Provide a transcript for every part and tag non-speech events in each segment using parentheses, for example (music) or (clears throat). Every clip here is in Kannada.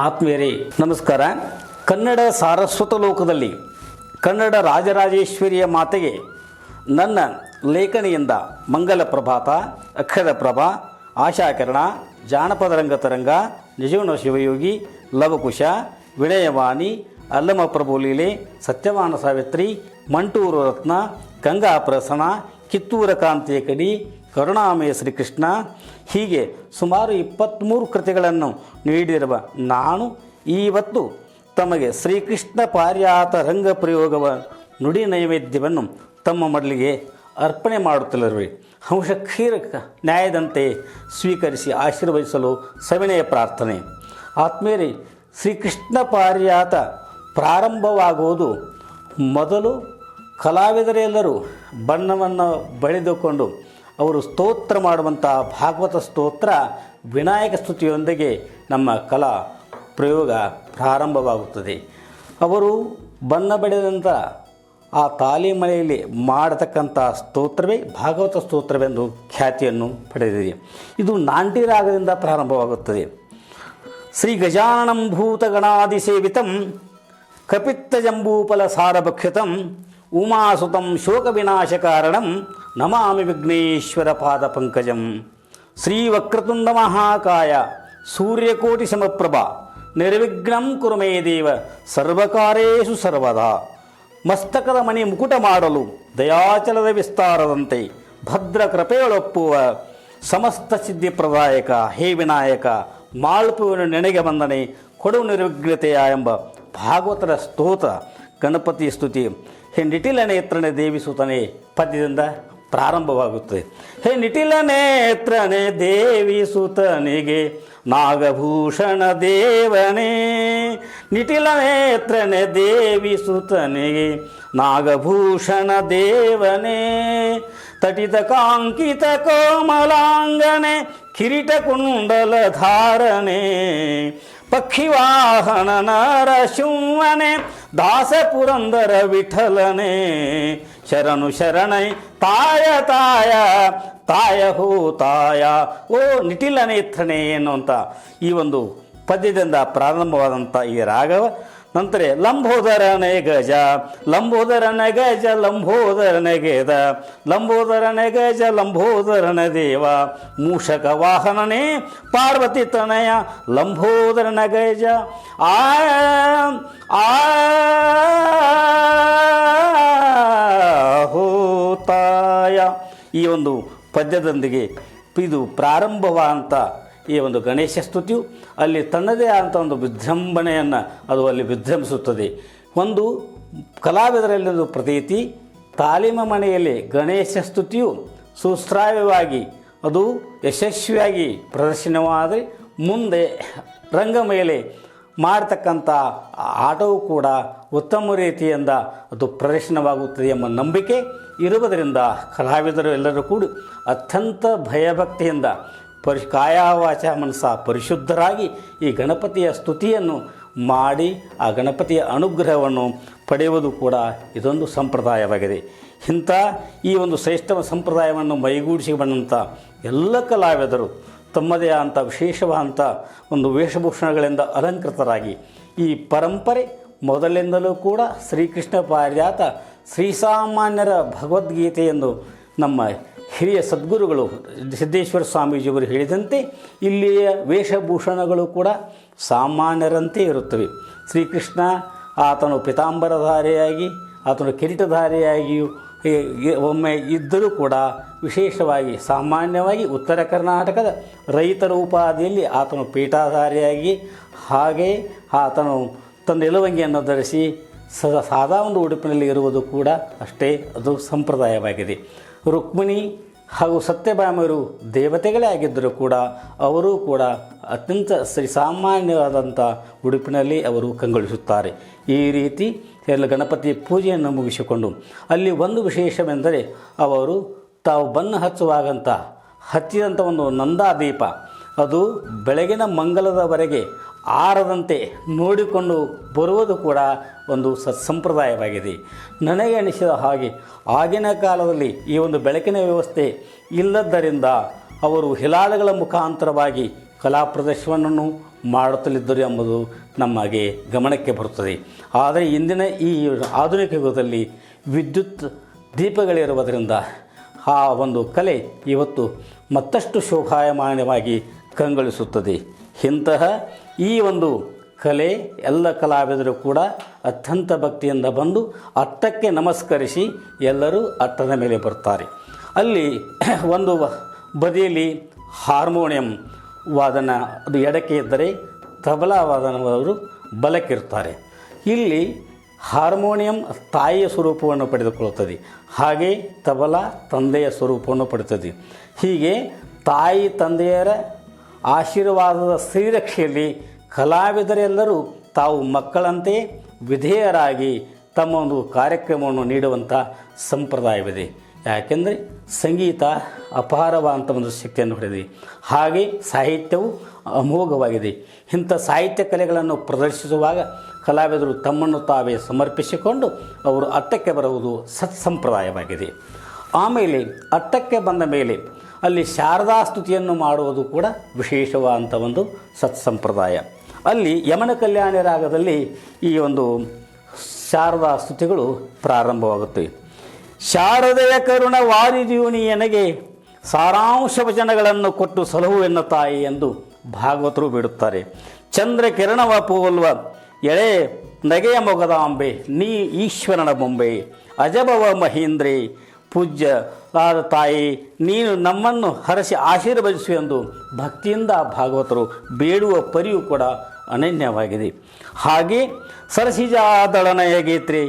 ಆತ್ಮೀಯರೇ, ನಮಸ್ಕಾರ. ಕನ್ನಡ ಸಾರಸ್ವತ ಲೋಕದಲ್ಲಿ ಕನ್ನಡ ರಾಜರಾಜೇಶ್ವರಿಯ ಮಾತೆಗೆ ನನ್ನ ಲೇಖನಿಯಿಂದ ಮಂಗಲ ಪ್ರಭಾತ ಅಕ್ಷರ ಪ್ರಭಾ ಆಶಾಕಿರಣ, ಜಾನಪದ ರಂಗ ತರಂಗ ನಿಜವನ ಶಿವಯೋಗಿ, ಲವಕುಶ ವಿನಯವಾಣಿ ಅಲ್ಲಮ ಪ್ರಭು ಲೀಲೆ, ಸತ್ಯವಾನ ಸಾವಿತ್ರಿ, ಮಂಟೂರು ರತ್ನ ಗಂಗಾ ಪ್ರಸನ ಕಿತ್ತೂರ ಕಾಂತಿಯ ಕಡಿ ಕರುಣಾಮಯ ಶ್ರೀಕೃಷ್ಣ. ಹೀಗೆ ಸುಮಾರು ಇಪ್ಪತ್ತ್ಮೂರು ಕೃತಿಗಳನ್ನು ನೀಡಿರುವ ನಾನು ಇವತ್ತು ತಮಗೆ ಶ್ರೀಕೃಷ್ಣ ಪಾರ್ಯಾತ ರಂಗ ಪ್ರಯೋಗವ ನುಡಿ ನೈವೇದ್ಯವನ್ನು ತಮ್ಮ ಮೊದಲಿಗೆ ಅರ್ಪಣೆ ಮಾಡುತ್ತಲಿರುವೆ. ಹಂಶ ಕ್ಷೀರ ನ್ಯಾಯದಂತೆ ಸ್ವೀಕರಿಸಿ ಆಶೀರ್ವದಿಸಲು ಸವಿನಯ ಪ್ರಾರ್ಥನೆ. ಆತ್ಮೇರಿ ಶ್ರೀಕೃಷ್ಣ ಪಾರ್ಯಾತ ಪ್ರಾರಂಭವಾಗುವುದು ಮೊದಲು ಕಲಾವಿದರೆಲ್ಲರೂ ಬಣ್ಣವನ್ನು ಬಳಿದುಕೊಂಡು ಅವರು ಸ್ತೋತ್ರ ಮಾಡುವಂಥ ಭಾಗವತ ಸ್ತೋತ್ರ, ವಿನಾಯಕ ಸ್ತುತಿಯೊಂದಿಗೆ ನಮ್ಮ ಕಲಾ ಪ್ರಯೋಗ ಪ್ರಾರಂಭವಾಗುತ್ತದೆ. ಅವರು ಬಣ್ಣ ಬಳಿದಂಥ ಆ ತಾಲಿಮಲೆಯಲ್ಲಿ ಮಾಡತಕ್ಕಂಥ ಸ್ತೋತ್ರವೇ ಭಾಗವತ ಸ್ತೋತ್ರವೆಂದು ಖ್ಯಾತಿಯನ್ನು ಪಡೆದಿದೆ. ಇದು ನಾಂಟಿ ರಾಗದಿಂದ ಪ್ರಾರಂಭವಾಗುತ್ತದೆ. ಶ್ರೀ ಗಜಾನನಂ ಕಪಿತ್ತ ಜಂಬೂಪಲ ಸಾರಭಕ್ಷಿತಂ ಉಮಾಸುತಂ ಶೋಕವಿನಾಶಕಾರಣಂ ನಮಾಮಿ ವಿಘ್ನೇಶ್ವರ ಪಾದ ಪಂಕಜಂ ಶ್ರೀವಕ್ರತುಂಡ ಮಹಾಕಾಯ ಸೂರ್ಯಕೋಟಿ ಸಮಪ್ರಭ ನಿರ್ವಿಘ್ನಂ ಕುರು ಮೇ ದೇವ ಸರ್ವಕಾರೇಷು ಸರ್ವದಾ ಮಸ್ತಕದ ಮಣಿ ಮುಕುಟ ಮಾಡಲು ದಯಾಚಲದ ವಿಸ್ತಾರದಂತೆ ಭದ್ರ ಕೃಪೆಯೊಳೊಪ್ಪುವ ಸಮಸ್ತ ಸಿದ್ಧಿ ಪ್ರದಾಯಕ ಹೇ ವಿನಾಯಕ ಮಾಳ್ಪುವಿನ ನೆನೆಗೆ ಬಂದನೆ ಕೊಡು ನಿರ್ವಿಘ್ನತೆಯ ಎಂಬ ಭಾಗವತರ ಸ್ತೋತ್ರ ಗಣಪತಿ ಸ್ತುತಿ ಹೇ ನಿಟಿಲ ನೇತ್ರನೆ ದೇವಿ ಸುತನೆ ಪದ್ಯದಿಂದ ಪ್ರಾರಂಭವಾಗುತ್ತದೆ. ಹೇ ನಿಟಿಲ ನೇತ್ರನೆ ದೇವಿ ಸುತನಿಗೆ ನಾಗಭೂಷಣ ದೇವನೇ. ನಿಟಿಲ ನೇತ್ರನೆ ದೇವಿ ಸುತನಿಗೆ ನಾಗಭೂಷಣ ದೇವನೇ. ತಟಿತ ಕಾಂಕಿತ ಕೋಮಲಾಂಗನೆ ಕಿರೀಟ ಕುಂಡಲ ಧಾರಣೆ ಪಕ್ಷಿವಾಹನ ನರಶುಂವನೆ ದಾಸ ಪುರಂದರ ವಿಠಲನೆ. ಶರಣು ಶರಣೈ, ತಾಯ ತಾಯ ತಾಯ ಹೋ ತಾಯ, ಓ ನಿಟಿಲ ಅನ್ನುವಂಥ ಈ ಒಂದು ಪದ್ಯದಿಂದ ಪ್ರಾರಂಭವಾದಂಥ ಈ ರಾಗವ ನಂತರ ಲಂಬೋದರನೆ ಗಜ, ಲಂಬೋದರನ ಗಜ, ಲಂಬೋದರನೆ ಗೇದ, ಲಂಬೋದರನೆ ಗಜ, ಲಂಬೋದರನ ದೇವ. ಮೂಷಕ ವಾಹನನೇ, ಪಾರ್ವತಿ ತನಯ, ಲಂಬೋದರನ ಗಜ. ಆ ಹೋತಾಯ ಈ ಒಂದು ಪದ್ಯದೊಂದಿಗೆ ಇದು ಪ್ರಾರಂಭವಾದಂಥ ಈ ಒಂದು ಗಣೇಶ ಸ್ತುತಿಯು ಅಲ್ಲಿ ತನ್ನದೇ ಆದಂಥ ಒಂದು ವಿಜೃಂಭಣೆಯನ್ನು ಅದು ಅಲ್ಲಿ ವಿಜೃಂಭಿಸುತ್ತದೆ. ಒಂದು ಕಲಾವಿದರಲ್ಲಿ ಒಂದು ಪ್ರತೀತಿ, ತಾಲೀಮ ಮನೆಯಲ್ಲಿ ಗಣೇಶ ಸ್ತುತಿಯು ಸುಶ್ರಾವ್ಯವಾಗಿ ಅದು ಯಶಸ್ವಿಯಾಗಿ ಪ್ರದರ್ಶನವಾದರೆ ಮುಂದೆ ರಂಗ ಮೇಲೆ ಮಾಡತಕ್ಕಂಥ ಆಟವು ಕೂಡ ಉತ್ತಮ ರೀತಿಯಿಂದ ಅದು ಪ್ರದರ್ಶನವಾಗುತ್ತದೆ ಎಂಬ ನಂಬಿಕೆ ಇರುವುದರಿಂದ ಕಲಾವಿದರು ಎಲ್ಲರೂ ಕೂಡ ಅತ್ಯಂತ ಭಯಭಕ್ತಿಯಿಂದ ಪರಿ ಕಾಯಾವಾಚ ಮನಸ್ಸ ಪರಿಶುದ್ಧರಾಗಿ ಈ ಗಣಪತಿಯ ಸ್ತುತಿಯನ್ನು ಮಾಡಿ, ಆ ಗಣಪತಿಯ ಅನುಗ್ರಹವನ್ನು ಪಡೆಯುವುದು ಕೂಡ ಇದೊಂದು ಸಂಪ್ರದಾಯವಾಗಿದೆ. ಇಂಥ ಈ ಒಂದು ಶ್ರೇಷ್ಠ ಸಂಪ್ರದಾಯವನ್ನು ಮೈಗೂಡಿಸಿ ಬಂದಂಥ ಎಲ್ಲ ಕಲಾವಿದರು ತಮ್ಮದೇ ಆದಂಥ ವಿಶೇಷವಾದಂಥ ಒಂದು ವೇಷಭೂಷಣಗಳಿಂದ ಅಲಂಕೃತರಾಗಿ ಈ ಪರಂಪರೆ ಮೊದಲಿಂದಲೂ ಕೂಡ ಶ್ರೀಕೃಷ್ಣ ಪಾರಿಜಾತ ಶ್ರೀಸಾಮಾನ್ಯರ ಭಗವದ್ಗೀತೆ ಎಂದು ನಮ್ಮ ಹಿರಿಯ ಸದ್ಗುರುಗಳು ಸಿದ್ದೇಶ್ವರ ಸ್ವಾಮೀಜಿಯವರು ಹೇಳಿದಂತೆ ಇಲ್ಲಿಯ ವೇಷಭೂಷಣಗಳು ಕೂಡ ಸಾಮಾನ್ಯರಂತೆ ಇರುತ್ತವೆ. ಶ್ರೀಕೃಷ್ಣ ಆತನು ಪಿತಾಂಬರಧಾರಿಯಾಗಿ, ಆತನು ಕಿರೀಟಧಾರಿಯಾಗಿಯೂ ಒಮ್ಮೆ ಇದ್ದರೂ ಕೂಡ ವಿಶೇಷವಾಗಿ ಸಾಮಾನ್ಯವಾಗಿ ಉತ್ತರ ಕರ್ನಾಟಕದ ರೈತರ ಉಪಾಧಿಯಲ್ಲಿ ಆತನು ಪೀಠಾಧಾರಿಯಾಗಿ ಹಾಗೆ ಆತನು ತನ್ನ ಎಲುವಂಗಿಯನ್ನು ಧರಿಸಿ ಸದಾ, ಸಾದಾ ಒಂದು ಉಡುಪಿನಲ್ಲಿ ಇರುವುದು ಕೂಡ ಅಷ್ಟೇ, ಅದು ಸಂಪ್ರದಾಯವಾಗಿದೆ. ರುಕ್ಮಿಣಿ ಹಾಗೂ ಸತ್ಯಭಾಮರು ದೇವತೆಗಳೇ ಆಗಿದ್ದರೂ ಕೂಡ ಅವರೂ ಕೂಡ ಅತ್ಯಂತ ಸರಿ ಸಾಮಾನ್ಯವಾದಂಥ ಉಡುಪಿನಲ್ಲಿ ಅವರು ಕಂಗೊಳಿಸುತ್ತಾರೆ. ಈ ರೀತಿ ಎಲ್ಲ ಗಣಪತಿ ಪೂಜೆಯನ್ನು ಮುಗಿಸಿಕೊಂಡು ಅಲ್ಲಿ ಒಂದು ವಿಶೇಷವೆಂದರೆ ಅವರು ತಾವು ಬಣ್ಣ ಹಚ್ಚುವಾಗಂಥ ಹಚ್ಚಿದಂಥ ಒಂದು ನಂದಾದೀಪ. ಅದು ಬೆಳಗಿನ ಮಂಗಲದವರೆಗೆ ಆರದಂತೆ ನೋಡಿಕೊಂಡು ಬರುವುದು ಕೂಡ ಒಂದು ಸತ್ಸಂಪ್ರದಾಯವಾಗಿದೆ. ನನಗೆ ಅನಿಸಿದ ಹಾಗೆ ಆಗಿನ ಕಾಲದಲ್ಲಿ ಈ ಒಂದು ಬೆಳಕಿನ ವ್ಯವಸ್ಥೆ ಇಲ್ಲದ್ದರಿಂದ ಅವರು ಹಿಲಾಳುಗಳ ಮುಖಾಂತರವಾಗಿ ಕಲಾ ಪ್ರದರ್ಶನವನ್ನು ಮಾಡುತ್ತಲಿದ್ದರು ಎಂಬುದು ನಮಗೆ ಗಮನಕ್ಕೆ ಬರುತ್ತದೆ. ಆದರೆ ಇಂದಿನ ಈ ಆಧುನಿಕ ಯುಗದಲ್ಲಿ ವಿದ್ಯುತ್ ದೀಪಗಳಿರುವುದರಿಂದ ಆ ಒಂದು ಕಲೆ ಇವತ್ತು ಮತ್ತಷ್ಟು ಶೋಭಾಯಮಾನವಾಗಿ ಕಂಗೊಳಿಸುತ್ತದೆ. ಇಂತಹ ಈ ಒಂದು ಕಲೆ ಎಲ್ಲ ಕಲಾವಿದರು ಕೂಡ ಅತ್ಯಂತ ಭಕ್ತಿಯಿಂದ ಬಂದು ಅಟ್ಟಕ್ಕೆ ನಮಸ್ಕರಿಸಿ ಎಲ್ಲರೂ ಅಟ್ಟದ ಮೇಲೆ ಬರ್ತಾರೆ. ಅಲ್ಲಿ (clears throat) ಒಂದು ಬದಿಯಲ್ಲಿ ಹಾರ್ಮೋನಿಯಂ ವಾದನ, ಅದು ಎಡಕ್ಕೆ ಇದ್ದರೆ ತಬಲಾ ವಾದನವರು ಬಲಕ್ಕಿರ್ತಾರೆ. ಇಲ್ಲಿ ಹಾರ್ಮೋನಿಯಂ ತಾಯಿಯ ಸ್ವರೂಪವನ್ನು ಪಡೆದುಕೊಳ್ಳುತ್ತದೆ. ಹಾಗೆ ತಬಲಾ ತಂದೆಯ ಸ್ವರೂಪವನ್ನು ಪಡೆಯುತ್ತದೆ. ಹೀಗೆ ತಾಯಿ ತಂದೆಯರ ಆಶೀರ್ವಾದದ ಸ್ತ್ರೀರಕ್ಷೆಯಲ್ಲಿ ಕಲಾವಿದರೆಲ್ಲರೂ ತಾವು ಮಕ್ಕಳಂತೆ ವಿಧೇಯರಾಗಿ ತಮ್ಮ ಒಂದು ಕಾರ್ಯಕ್ರಮವನ್ನು ನೀಡುವಂಥ ಸಂಪ್ರದಾಯವಿದೆ. ಯಾಕೆಂದರೆ ಸಂಗೀತ ಅಪಾರವಾದಂಥ ಒಂದು ಶಕ್ತಿಯನ್ನು ಹೊಡೆದಿದೆ. ಹಾಗೆ ಸಾಹಿತ್ಯವು ಅಮೋಘವಾಗಿದೆ. ಇಂಥ ಸಾಹಿತ್ಯ ಕಲೆಗಳನ್ನು ಪ್ರದರ್ಶಿಸುವಾಗ ಕಲಾವಿದರು ತಮ್ಮನ್ನು ತಾವೇ ಸಮರ್ಪಿಸಿಕೊಂಡು ಅವರು ಅಟ್ಟಕ್ಕೆ ಬರುವುದು ಸತ್ಸಂಪ್ರದಾಯವಾಗಿದೆ. ಆಮೇಲೆ ಅಟ್ಟಕ್ಕೆ ಬಂದ ಮೇಲೆ, ಅಲ್ಲಿ ಶಾರದಾ ಸ್ತುತಿಯನ್ನು ಮಾಡುವುದು ಕೂಡ ವಿಶೇಷವಾದಂಥ ಒಂದು ಸತ್ಸಂಪ್ರದಾಯ. ಅಲ್ಲಿ ಯಮನ ಕಲ್ಯಾಣಿ ರಾಗದಲ್ಲಿ ಈ ಒಂದು ಶಾರದಾ ಸ್ತುತಿಗಳು ಪ್ರಾರಂಭವಾಗುತ್ತವೆ ಶಾರದೆಯ ಕರುಣ ವಾರಿದಿಯು ನನಗೆ ಸಾರಾಂಶ ವಚನಗಳನ್ನು ಕೊಟ್ಟು ಸಲಹು ಎನ್ನ ತಾಯಿ ಎಂದು ಭಾಗವತರು ಬಿಡುತ್ತಾರೆ. ಚಂದ್ರ ಕಿರಣವ ಪೋಲ್ವ ಎಳೆ ನಗೆಯ ಮೊಗದಾಂಬೆ, ನೀ ಈಶ್ವರನ ಬೊಂಬೆ, ಅಜಬವ ಮಹೇಂದ್ರೆ ಪೂಜ್ಯ ಆದ ತಾಯಿ, ನೀನು ನಮ್ಮನ್ನು ಹರಸಿ ಆಶೀರ್ವದಿಸು ಎಂದು ಭಕ್ತಿಯಿಂದ ಭಾಗವತರು ಬೇಡುವ ಪರಿಯು ಕೂಡ ಅನನ್ಯವಾಗಿದೆ. ಹಾಗೆ ಸರಸಿಜಾದಳನ ಹೇಗೈತ್ರಿ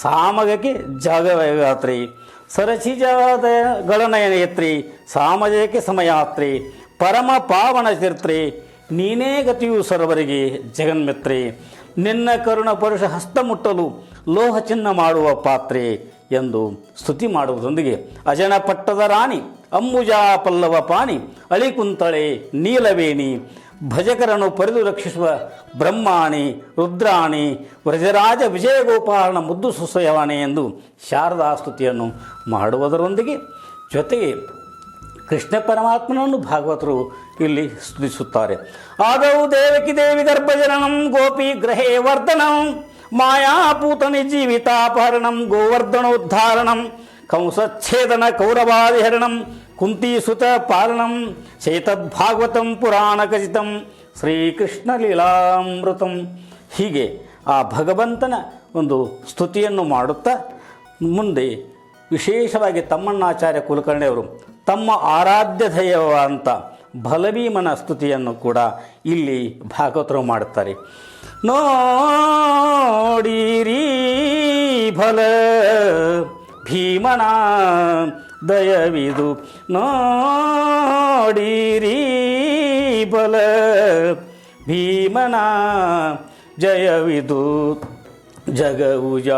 ಸಾಮಗಕ್ಕೆ ಜಾಗವಯಾತ್ರಿ. ಸರಸಿಜಾದ ಗಳನಯನೇತ್ರಿ ಸಾಮಜಕ್ಕೆ ಸಮಯಾತ್ರಿ. ಪರಮ ಪಾವನ ತೀರ್ತ್ರಿ ನೀನೇ ಗತಿಯು ಸರ್ವರಿಗೆ ಜಗನ್ಮಿತ್ರಿ. ನಿನ್ನ ಕರುಣ ಪರುಷ ಹಸ್ತ ಮುಟ್ಟಲು ಲೋಹ ಚಿನ್ನ ಮಾಡುವ ಪಾತ್ರೆ. ಎಂದು ಸ್ತುತಿ ಮಾಡುವುದರೊಂದಿಗೆ, ಅಜನ ಪಟ್ಟದ ರಾಣಿ, ಅಂಬುಜಾ ಪಲ್ಲವ ಪಾಣಿ ಅಳಿಕುಂತಳೆ ನೀಲವೇಣಿ ಭಜಕರನ್ನು ಪರಿದು ರಕ್ಷಿಸುವ ಬ್ರಹ್ಮಾಣಿ, ರುದ್ರಾಣಿ ವ್ರಜರಾಜ ವಿಜಯಗೋಪಾಲನ ಮುದ್ದು ಸುಸಯವಾಣಿ ಎಂದು ಶಾರದಾ ಸ್ತುತಿಯನ್ನು ಮಾಡುವುದರೊಂದಿಗೆ, ಜೊತೆಗೆ ಕೃಷ್ಣ ಪರಮಾತ್ಮನನ್ನು ಭಾಗವತರು ಇಲ್ಲಿ ಸ್ತುತಿಸುತ್ತಾರೆ. ಆದೌ ದೇವಕಿ ದೇವಿ ಗರ್ಭಜನನಂ ಗೋಪಿ ಗ್ರಹೇ ವರ್ಧನಂ. ಮಾಯಾಪೂತನಿ ಜೀವಿತಾಪಹರಣಂ, ಗೋವರ್ಧನೋದ್ಧಾರಣಂ, ಕಂಸಚ್ಛೇದನ ಕೌರವಾದಿಹರಣಂ, ಕುಂತೀಸುತ ಪಾಲನಂ, ಚೇತದ್ಭಾಗವತಂ ಪುರಾಣ ಖಚಿತಂ ಶ್ರೀಕೃಷ್ಣ ಲೀಲಾಮೃತಂ ಹೀಗೆ ಆ ಭಗವಂತನ ಒಂದು ಸ್ತುತಿಯನ್ನು ಮಾಡುತ್ತಾ ಮುಂದೆ ವಿಶೇಷವಾಗಿ ತಮ್ಮಣ್ಣಾಚಾರ್ಯ ಕುಲಕರ್ಣಿಯವರು ತಮ್ಮ ಆರಾಧ್ಯ ದೈವವಂತ ಬಲಭೀಮನ ಸ್ತುತಿಯನ್ನು ಕೂಡ ಇಲ್ಲಿ ಭಾಗವತರು ಮಾಡುತ್ತಾರೆ. ನೋಡಿರಿ ಬಲ ಭೀಮನ ದಯವಿದು ನೋಡಿರಿ ಬಲ ಭೀಮನ ಜಯವಿದು ಜಗವುಜ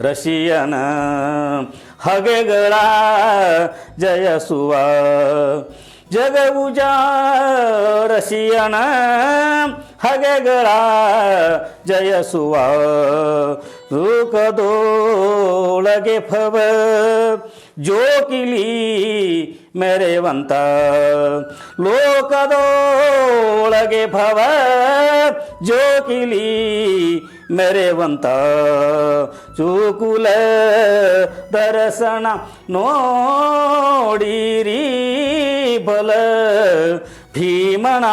ರಸಿಯನ ಹಗೆಗಳ ಜಯಸುವ ಜಗವುಜ ರಸಿಯನ ಹಗೆಗಳ ಜಯಸುವ ದುಃಖದೋಳಗೆ ಫವ ಜೋಕಿಲಿ ಮೆರೆವಂತ ಲೋಕದೋಳಗೆ ಭವ ಜೋಕಿಲಿ ಮೆರೆವಂತ ಚೂಕುಲ ದರ್ಶನ ನೋಡಿರಿ ಬಲ ಭೀಮಣ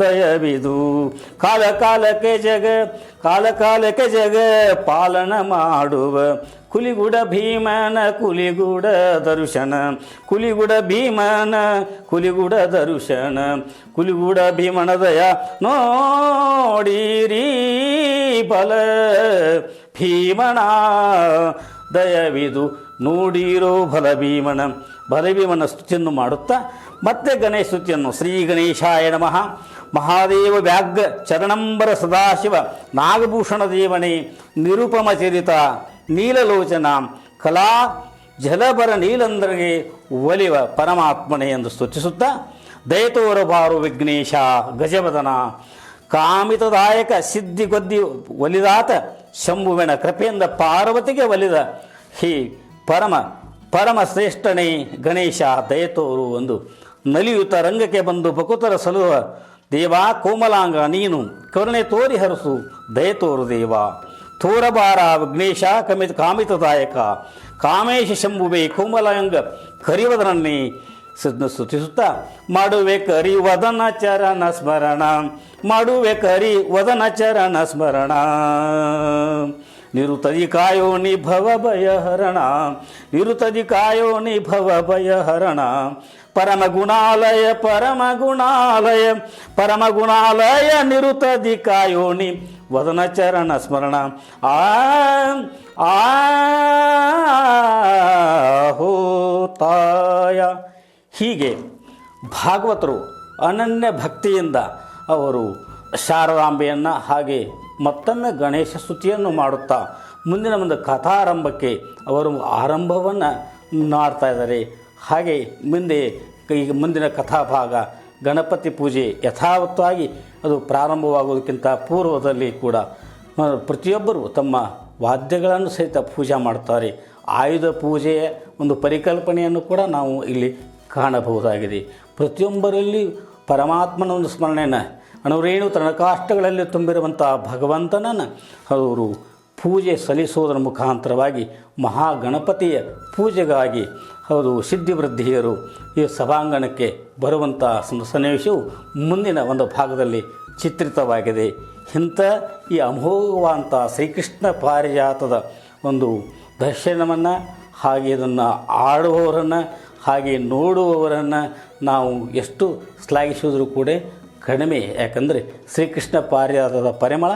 ದಯವಿದು. ಕಾಲ ಕಾಲಕ್ಕೆ ಜಗ ಕಾಲ ಕಾಲಕ್ಕೆ ಜಗ ಪಾಲನ ಮಾಡುವ ಕುಲಿಗುಡ ಭೀಮನ, ಕುಲಿಗುಡ ದರ್ಶನ. ಕುಲಿಗುಡ ಭೀಮನ, ಕುಲಿಗುಡ ದರ್ಶನ. ಕುಲಿಗುಡ ಭೀಮನ ದಯ ನೋಡಿರಿ ಬಲ. ಭೀಮಣ ದಯವಿದು ನೋಡಿರೋ ಬಲ ಭೀಮನ. ಬಲಭೀಮನ ಸ್ತುತಿಯನ್ನು ಮಾಡುತ್ತಾ ಮತ್ತೆ ಗಣೇಶ ಸ್ತುತಿಯನ್ನು ಶ್ರೀ ಗಣೇಶಾಯ ನಮಃ. ಮಹಾದೇವ ವ್ಯಾಘ್ರ ಚರಣಂಬರ ಸದಾಶಿವ ನಾಗಭೂಷಣ ದೇವನೇ ನಿರುಪಮ ಚರಿತ ನೀಲಲೋಚನ ಕಲಾ ಜಲಬರ ನೀಲಂದ್ರಗೆ ಒಲಿವ ಪರಮಾತ್ಮನೆ ಎಂದು ಸ್ತುತಿಸುತ್ತಾ ದಯತೋರಬಾರು ವಿಘ್ನೇಶ ಗಜವದನ. ಕಾಮಿತದಾಯಕ ಸಿದ್ಧಿಗೊದ್ದಿ ಒಲಿದಾತ ಶಂಭುವಿನ ಕೃಪೆಯಿಂದ ಪಾರ್ವತಿಗೆ ಒಲಿದ ಹಿ ಪರಮ ಪರಮ ಶ್ರೇಷ್ಠನೇ ಗಣೇಶ ದಯತೋರು ಒಂದು ನಲಿಯುತ ರಂಗಕ್ಕೆ ಬಂದು ಭಕುತರ ಸಲುವ ದೇವಾ ಕೋಮಲಾಂಗ ನೀನು ಕರುಣೆ ತೋರಿ ಹರಸು ದಯತೋರು ದೇವ. ತೋರಬಾರ ವಿಘ್ನೇಶ ಕಮಿತ ಕಾಮಿತದಾಯಕ ಕಾಮೇಶ ಶಂಭುವೆ ಕೋಮಲಯಂಗ ಕರಿವದನನ್ನೇ ಸ್ತುತಿಸುತ್ತಾ. ಮಾಡುವೆ ಕರಿ ವದನ ಚರಣ ಸ್ಮರಣ. ಮಾಡುವೆ ಕರಿ ವದನ ಚರಣ ಸ್ಮರಣ. ನಿರುತದಿ ಕಾಯೋ ನಿಭವ ಭಯಹರಣ. ನಿರುತದಿ ಕಾಯೋ ನಿಭವ ಭಯಹರಣ. ಪರಮ ಗುಣಾಲಯ ಪರಮ ಗುಣಾಲಯ ಪರಮ ಗುಣಾಲಯ ನಿರುತದಿ ಕಾಯೋಣಿ ವದನ ಚರಣ ಸ್ಮರಣ. ಆ ಆ, ಹೋ, ತಾಯ. ಹೀಗೆ ಭಾಗವತರು ಅನನ್ಯ ಭಕ್ತಿಯಿಂದ ಅವರು ಶಾರದಾಂಬೆಯನ್ನು ಹಾಗೆ ಮತ್ತನ್ನು ಗಣೇಶ ಸ್ತುತಿಯನ್ನು ಮಾಡುತ್ತಾ ಮುಂದಿನ ಒಂದು ಕಥಾರಂಭಕ್ಕೆ ಅವರು ಆರಂಭವನ್ನು ಮಾಡ್ತಾ ಇದ್ದಾರೆ. ಹಾಗೆ ಮುಂದೆ ಈಗ ಮುಂದಿನ ಕಥಾಭಾಗ ಗಣಪತಿ ಪೂಜೆ ಯಥಾವತ್ತಾಗಿ ಅದು ಪ್ರಾರಂಭವಾಗುವುದಕ್ಕಿಂತ ಪೂರ್ವದಲ್ಲಿ ಕೂಡ ಪ್ರತಿಯೊಬ್ಬರು ತಮ್ಮ ವಾದ್ಯಗಳನ್ನು ಸಹಿತ ಪೂಜೆ ಮಾಡ್ತಾರೆ ಆಯುಧ ಪೂಜೆಯ ಒಂದು ಪರಿಕಲ್ಪನೆಯನ್ನು ಕೂಡ ನಾವು ಇಲ್ಲಿ ಕಾಣಬಹುದಾಗಿದೆ. ಪ್ರತಿಯೊಬ್ಬರಲ್ಲಿ ಪರಮಾತ್ಮನ ಒಂದು ಸ್ಮರಣೆಯನ್ನು ಅಣುರೇಣು ತನಕಾಷ್ಟಗಳಲ್ಲಿ ತುಂಬಿರುವಂಥ ಭಗವಂತನನ್ನು ಅವರು ಪೂಜೆ ಸಲ್ಲಿಸುವುದರ ಮುಖಾಂತರವಾಗಿ ಮಹಾಗಣಪತಿಯ ಪೂಜೆಗಾಗಿ ಅವರು ಸಿದ್ಧಿವೃದ್ಧಿಯರು ಈ ಸಭಾಂಗಣಕ್ಕೆ ಬರುವಂಥ ಸನ್ನಿವೇಶವು ಮುಂದಿನ ಒಂದು ಭಾಗದಲ್ಲಿ ಚಿತ್ರಿತವಾಗಿದೆ. ಇಂಥ ಈ ಅಮೋಘವಾದಂಥ ಶ್ರೀಕೃಷ್ಣ ಪಾರಿಜಾತದ ಒಂದು ದರ್ಶನವನ್ನು, ಹಾಗೆ ಇದನ್ನು ಆಡುವವರನ್ನು, ಹಾಗೆ ನೋಡುವವರನ್ನು ನಾವು ಎಷ್ಟು ಶ್ಲಾಘಿಸಿದರೂ ಕೂಡ ಕಡಿಮೆ. ಯಾಕಂದರೆ ಶ್ರೀಕೃಷ್ಣ ಪಾರಿಜಾತದ ಪರಿಮಳ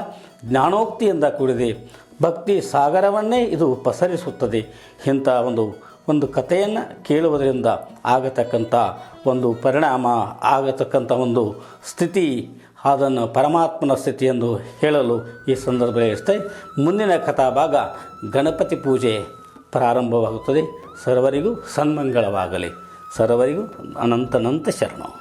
ಜ್ಞಾನೋಕ್ತಿಯಿಂದ ಕೂಡಿದೆ. ಭಕ್ತಿ ಸಾಗರವನ್ನೇ ಇದು ಪಸರಿಸುತ್ತದೆ. ಇಂಥ ಒಂದು ಒಂದು ಕಥೆಯನ್ನು ಕೇಳುವುದರಿಂದ ಆಗತಕ್ಕಂಥ ಒಂದು ಪರಿಣಾಮ ಆಗತಕ್ಕಂಥ ಒಂದು ಸ್ಥಿತಿ, ಅದನ್ನು ಪರಮಾತ್ಮನ ಸ್ಥಿತಿ ಎಂದು ಹೇಳಲು ಈ ಸಂದರ್ಭದಲ್ಲಿ ಇರ್ತದೆ ಮುಂದಿನ ಕಥಾಭಾಗ ಗಣಪತಿ ಪೂಜೆ ಪ್ರಾರಂಭವಾಗುತ್ತದೆ. ಸರ್ವರಿಗೂ ಸನ್ಮಂಗಳವಾಗಲಿ. ಸರ್ವರಿಗೂ ಅನಂತನಂತ ಶರಣು.